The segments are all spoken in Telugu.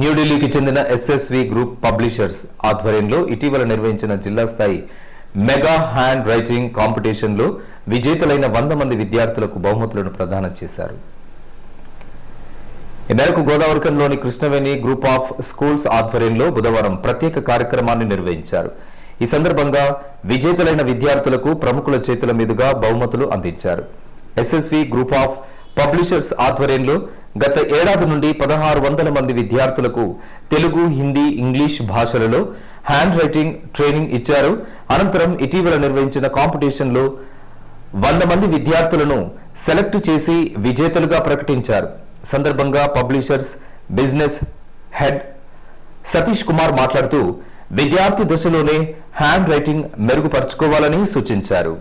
న్యూఢిల్లీకి చెందిన ఎస్ఎస్వి గ్రూప్ పబ్లిషర్స్ ఆధ్వర్యంలో ఇటీవల నిర్వహించిన జిల్లా స్థాయి మెగా హ్యాండ్ రైటింగ్ కాంపిటీషన్లో విజేతలైన వంద మంది విద్యార్థులకు బహుమతులను ప్రదానం చేశారు. ఈ మేరకు గోదావరికంలోని కృష్ణవేణి గ్రూప్ ఆఫ్ స్కూల్స్ ఆధ్వర్యంలో బుధవారం ప్రత్యేక కార్యక్రమాన్ని నిర్వహించారు. ఈ సందర్భంగా విజేతలైన విద్యార్థులకు ప్రముఖుల చేతుల మీదుగా బహుమతులు అందించారు. ఎస్ఎస్వి గ్రూప్ ఆఫ్ పబ్లిషర్స్ ఆధ్వర్యంలో గత ఏడాది నుండి పదహారు వందల మంది విద్యార్థులకు తెలుగు హిందీ ఇంగ్లీష్ భాషలలో హ్యాండ్ రైటింగ్ ట్రైనింగ్ ఇచ్చారు. అనంతరం ఇటీవల నిర్వహించిన కాంపిటీషన్లో వంద మంది విద్యార్థులను సెలెక్ట్ చేసి విజేతలుగా ప్రకటించారు. సందర్భంగా publishers business head Satish Kumar మాట్లాడుతూ విద్యార్థి దశలోనే హ్యాండ్ రైటింగ్ మెరుగుపరుచుకోవాలని సూచించారు.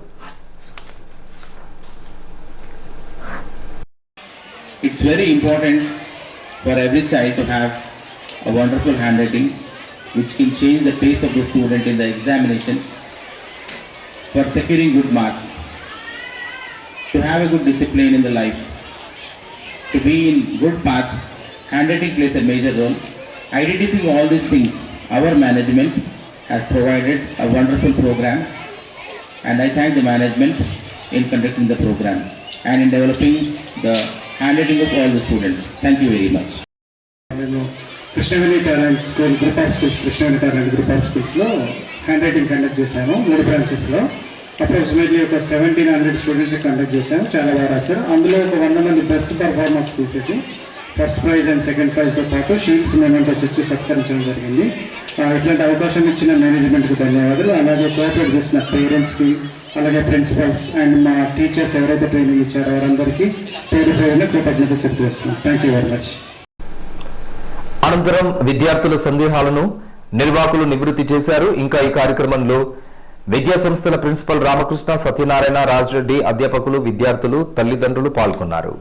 It's very important for every child to have a wonderful handwriting which can change the pace of the student in the examinations for securing good marks, to have a good discipline in the life, to be in good path, handwriting plays a major role. Identifying all these things, our management has provided a wonderful program and I thank the management in conducting the program and in developing the hand of all the students. Thank you very much. Krishnaveni talent school group of schools Krishnaveni talent group of స్కూల్స్లో హ్యాండ్ రైటింగ్ కండక్ట్ చేశాను మూడు బ్రాంచెస్లో అప్రాక్సిమేట్లీ ఒక సెవెంటీన్ హండ్రెడ్ స్టూడెంట్స్ కండక్ట్ చేశాను చాలా బాగా రాశారు అందులో ఒక వంద మంది బెస్ట్ పర్ఫార్మర్స్ తీసేసి ఫస్ట్ ప్రైజ్ అండ్ సెకండ్ ప్రైజ్తో పాటు షీల్డ్స్ మెమెంటర్స్ ఇచ్చి సత్కరించడం జరిగింది ఇట్లాంటి అవకాశం ఇచ్చిన మేనేజ్మెంట్కి ధన్యవాదాలు. అలాగే కోఆపరేట్ చేసిన పేరెంట్స్కి అలాగే ప్రిన్సిపల్స్ అండ్ మా టీచర్స్ ఎవరైతే ట్రైనింగ్ ఇచ్చారో వారందరికీ పేరు పేరున కృతజ్ఞత చెప్తున్నాం థ్యాంక్ యూ వెరీ మచ్ అనంతరం విద్యార్థుల సందేహాలను నిర్వాహకులు నివృత్తి చేశారు. ఇంకా ఈ కార్యక్రమంలో విద్యా సంస్థల ప్రిన్సిపల్ రామకృష్ణ సత్యనారాయణ రాజరెడ్డి అధ్యాపకులు విద్యార్థులు తల్లిదండ్రులు పాల్గొన్నారు.